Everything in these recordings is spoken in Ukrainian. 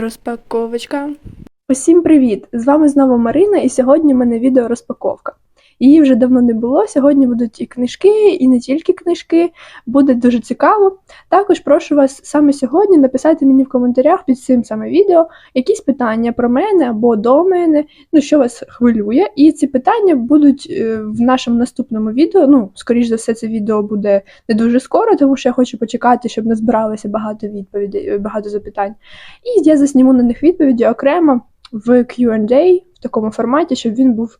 Розпаковочка. Усім привіт! З вами знову Марина, і сьогодні в мене відео розпаковка. Її вже давно не було. Сьогодні будуть і книжки, і не тільки книжки. Буде дуже цікаво. Також прошу вас саме сьогодні написати мені в коментарях під цим саме відео якісь питання про мене або до мене, ну що вас хвилює. І ці питання будуть е, в нашому наступному відео. Ну, скоріш за все, це відео буде не дуже скоро, тому що я хочу почекати, щоб не збиралося багато відповідей, е, багато запитань. І я засніму на них відповіді окремо в Q&A в такому форматі, щоб він був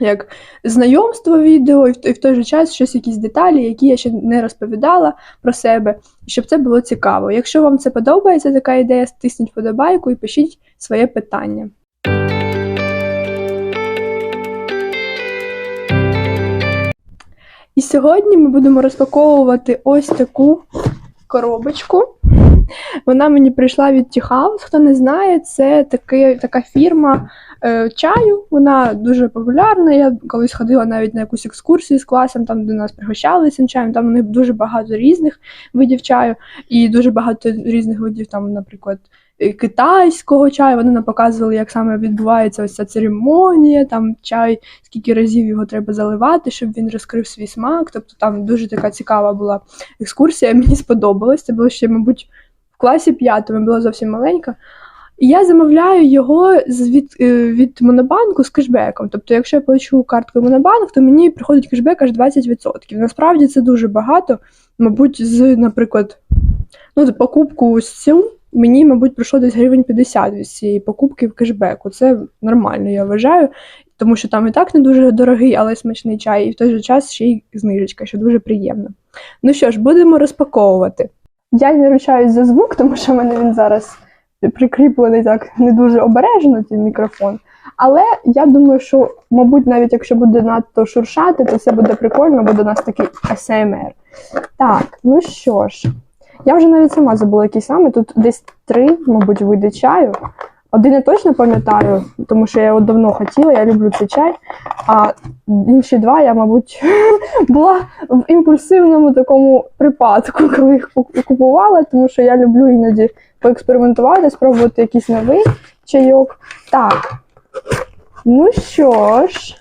як знайомство відео, і в, і в той же час щось, якісь деталі, які я ще не розповідала про себе, щоб це було цікаво. Якщо вам це подобається, така ідея, стисніть подобайку і пишіть своє питання. І сьогодні ми будемо розпаковувати ось таку коробочку. Вона мені прийшла від Tea House. Хто не знає, це таки, така фірма е, чаю. Вона дуже популярна. Я колись ходила навіть на якусь екскурсію з класом, там де нас пригощали цим чаєм. Там у них дуже багато різних видів чаю, і дуже багато різних видів, там, наприклад, е, китайського чаю. Вони нам показували, як саме відбувається ось ця церемонія, там чай, скільки разів його треба заливати, щоб він розкрив свій смак. Тобто там дуже така цікава була екскурсія. Мені сподобалось. Це було ще, мабуть, класі п'ятому, була зовсім маленька. І я замовляю його з від, е, від Монобанку з кешбеком. Тобто, якщо я плачу карткою Монобанк, то мені приходить кешбек аж 20%. Насправді це дуже багато. Мабуть, з, наприклад, ну, покупку ось цю мені, мабуть, прийшло десь гривень 50 від цієї покупки в кешбеку. Це нормально, я вважаю, тому що там і так не дуже дорогий, але смачний чай, і в той же час ще й знижечка, що дуже приємно. Ну що ж, будемо розпаковувати. Я не ручаюсь за звук, тому що в мене він зараз прикріплений так не дуже обережно цей мікрофон. Але я думаю, що, мабуть, навіть якщо буде надто шуршати, то це буде прикольно, бо до нас такий ASMR. Так, ну що ж, я вже навіть сама забула, який саме. Тут десь три, мабуть, види чаю. Один я точно пам'ятаю, тому що я його давно хотіла, я люблю цей чай. А інші два я, мабуть, була в імпульсивному такому припадку, коли їх купувала, тому що я люблю іноді поекспериментувати, спробувати якийсь новий чайок. Так. Ну що ж,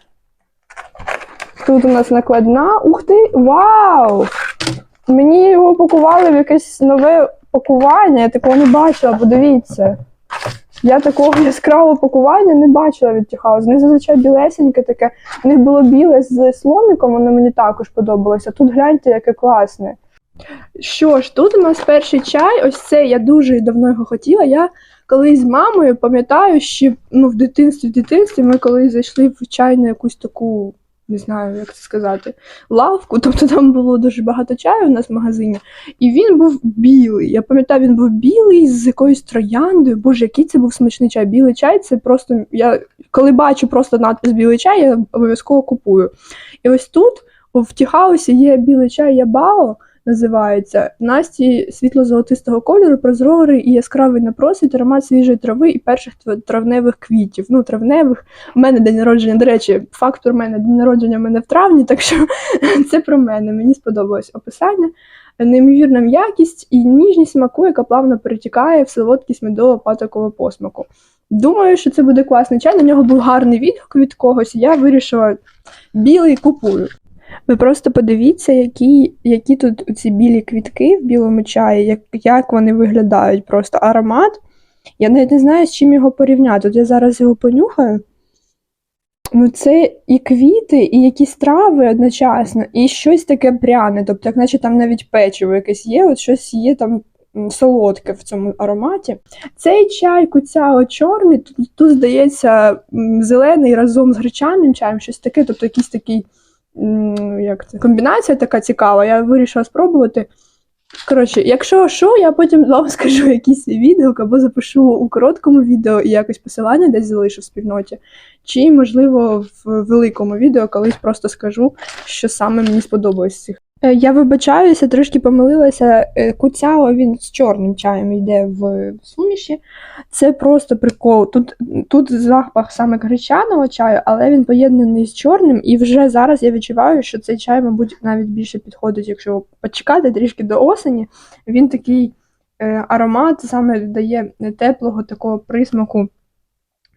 тут у нас накладна. Ух ти! Вау! Мені його пакували в якесь нове пакування, я такого не бачила, подивіться. Я такого яскравого пакування не бачила від Тіхаус. Них зазвичай білесеньке таке. В них було біле з слоником, воно мені також подобалося. Тут гляньте, яке класне. Що ж, тут у нас перший чай, ось це я дуже давно його хотіла. Я колись з мамою пам'ятаю, що ну, в дитинстві, в дитинстві ми колись зайшли в чайну якусь таку, не знаю, як це сказати, лавку. Тобто там було дуже багато чаю у нас в магазині, і він був білий. Я пам'ятаю, він був білий з якоюсь трояндою. Боже, який це був смачний чай. Білий чай це просто. Я коли бачу просто надпис білий чай, я обов'язково купую. І ось тут в Тіхаусі є білий чай Ябао називається. Насті світло-золотистого кольору, прозорий і яскравий напросить, аромат свіжої трави і перших травневих квітів. Ну, травневих. У мене день народження, до речі, фактор мене день народження в мене в травні, так що це про мене. Мені сподобалось описання. Неймовірна м'якість і ніжність смаку, яка плавно перетікає в солодкість медово патокового посмаку. Думаю, що це буде класний чай. На нього був гарний відгук від когось. і Я вирішила білий купую. Ви просто подивіться, які які тут ці білі квітки в білому чаї, як як вони виглядають, просто аромат. Я навіть не знаю, з чим його порівняти. От я зараз його понюхаю. Ну, це і квіти, і якісь трави одночасно, і щось таке пряне. Тобто, як наче там навіть печиво якесь є, от щось є там солодке в цьому ароматі. Цей чай куцяо чорний, тут, тут, здається, зелений разом з гречаним чаєм, щось таке, тобто якийсь такий як це, комбінація така цікава, я вирішила спробувати. Коротше, якщо що, я потім вам скажу якийсь відгук або запишу у короткому відео і якось посилання десь залишу в спільноті, чи, можливо, в великому відео колись просто скажу, що саме мені сподобалось з цих. Е, я вибачаюся, трошки помилилася. Е, Куцяо він з чорним чаєм йде в суміші. Це просто прикол. Тут тут запах саме гречаного чаю, але він поєднаний з чорним, і вже зараз я відчуваю, що цей чай, мабуть, навіть більше підходить, якщо почекати трішки до осені. Він такий е, аромат саме дає теплого такого присмаку.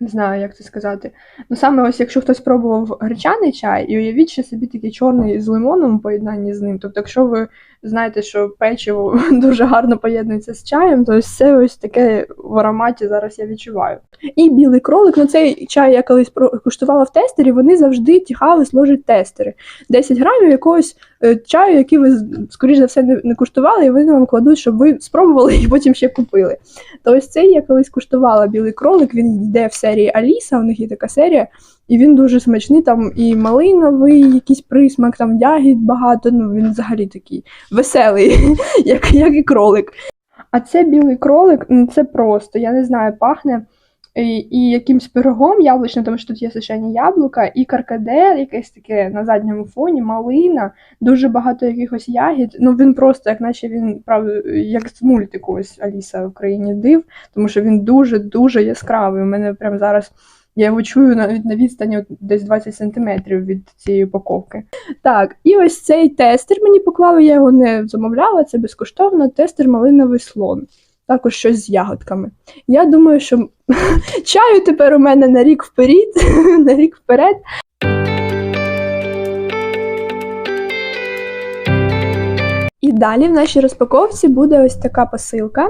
Не знаю, як це сказати. Ну саме ось якщо хтось пробував гречаний чай, і уявіть ще собі такий чорний з лимоном у поєднанні з ним. Тобто, якщо ви знаєте, що печиво дуже гарно поєднується з чаєм, то це ось таке в ароматі зараз я відчуваю. І білий кролик, ну цей чай я колись куштувала в тестері, вони завжди тягали сложать тестери. 10 грамів якогось е, чаю, який ви, скоріш за все, не куштували, і вони вам кладуть, щоб ви спробували і потім ще купили. То ось цей я колись куштувала білий кролик, він йде в серії Аліса, у них є така серія, і він дуже смачний, там і малиновий, якийсь присмак, там ягід багато, ну він взагалі такий веселий, як, як і кролик. А це білий кролик, ну це просто, я не знаю, пахне і, і якимсь пирогом яблучним, тому що тут є сушені яблука, і каркаде, якесь таке на задньому фоні, малина, дуже багато якихось ягід. Ну він просто, як наче він правда, як з мультику ось Аліса в країні див, тому що він дуже-дуже яскравий. У мене прямо зараз. Я його чую навіть на відстані десь 20 сантиметрів від цієї упаковки. Так, і ось цей тестер мені поклали, я його не замовляла, це безкоштовно. Тестер малиновий слон. Також щось з ягодками. Я думаю, що чаю тепер у мене на рік вперед, на рік вперед. І далі в нашій розпаковці буде ось така посилка.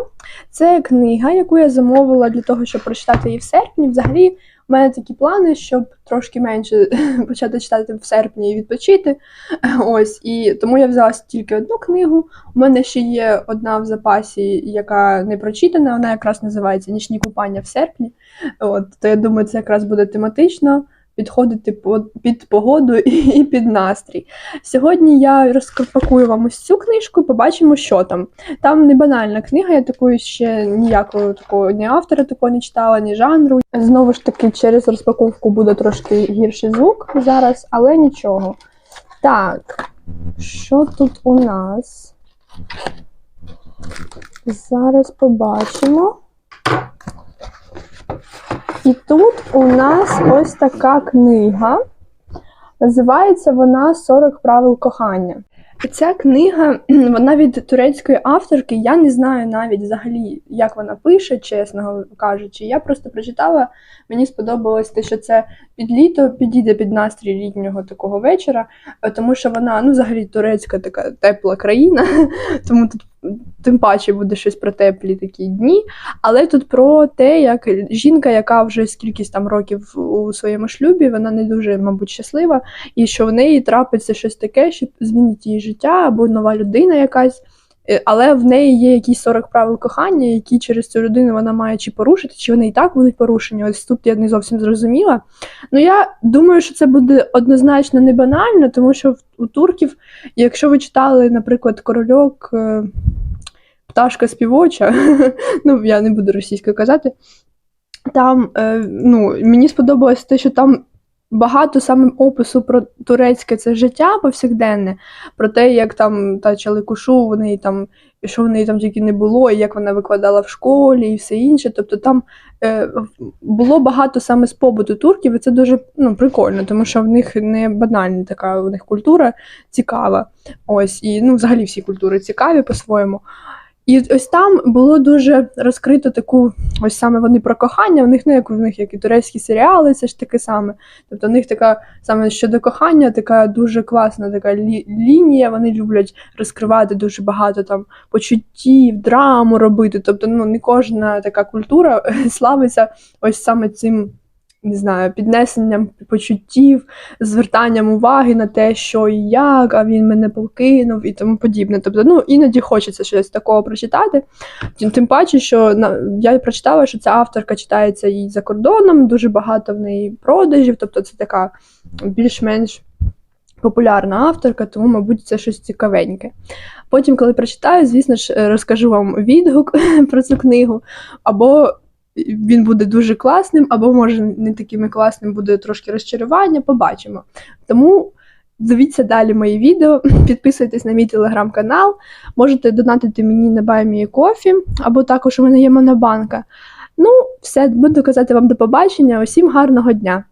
Це книга, яку я замовила для того, щоб прочитати її в серпні. Взагалі, у мене такі плани, щоб трошки менше почати читати в серпні і відпочити. Ось, і тому я взяла тільки одну книгу. У мене ще є одна в запасі, яка не прочитана. Вона якраз називається Нічні купання в серпні. От, то я думаю, це якраз буде тематично. Підходити під погоду і під настрій. Сьогодні я розпакую вам ось цю книжку, побачимо, що там. Там не банальна книга, я такої ще ніякого такого ні автора такого не читала, ні жанру. Знову ж таки, через розпаковку буде трошки гірший звук зараз, але нічого. Так, що тут у нас? Зараз побачимо. І тут у нас ось така книга. Називається вона «40 правил кохання. Ця книга, вона від турецької авторки. Я не знаю навіть взагалі, як вона пише, чесно кажучи. Я просто прочитала, мені сподобалось те, що це під літо підійде під настрій літнього такого вечора, тому що вона, ну, взагалі, турецька така тепла країна, тому тут тим паче буде щось про теплі такі дні. Але тут про те, як жінка, яка вже скількись там років у своєму шлюбі, вона не дуже, мабуть, щаслива, і що в неї трапиться щось таке, що змінить її життя або нова людина якась. Е, Але в неї є якісь 40 правил кохання, які через цю людину вона має чи порушити, чи вони і так будуть порушені. Ось тут я не зовсім зрозуміла. Ну я думаю, що це буде однозначно не банально, тому що у турків, якщо ви читали, наприклад, корольок. е, Пташка співоча, ну я не буду російською казати. Там е, ну, мені сподобалось те, що там багато саме опису про турецьке це життя повсякденне, про те, як там та Чаликушу, в неї там, що в неї там тільки не було, і як вона викладала в школі і все інше. Тобто там е, було багато саме з побуту турків, і це дуже ну, прикольно, тому що в них не банальна така в них культура цікава. Ось, і ну, взагалі всі культури цікаві по-своєму. І ось там було дуже розкрито таку, ось саме вони про кохання. У них, ну як у них, як і турецькі серіали, це ж таке саме. Тобто, у них така саме щодо кохання, така дуже класна така лі- лінія. Вони люблять розкривати дуже багато там почуттів, драму робити. Тобто, ну не кожна така культура славиться ось саме цим. Не знаю, піднесенням почуттів, звертанням уваги на те, що і як, а він мене покинув і тому подібне. Тобто, ну іноді хочеться щось такого прочитати. Тим, паче, що я прочитала, що ця авторка читається і за кордоном, дуже багато в неї продажів, тобто це така більш-менш популярна авторка, тому, мабуть, це щось цікавеньке. Потім, коли прочитаю, звісно ж, розкажу вам відгук про цю книгу, або він буде дуже класним, або може не таким класним, буде трошки розчарування, побачимо. Тому дивіться далі мої відео, підписуйтесь на мій телеграм-канал, можете донатити мені на Баймі Кофі, або також у мене є монобанка. Ну, все, буду казати вам до побачення. Усім гарного дня!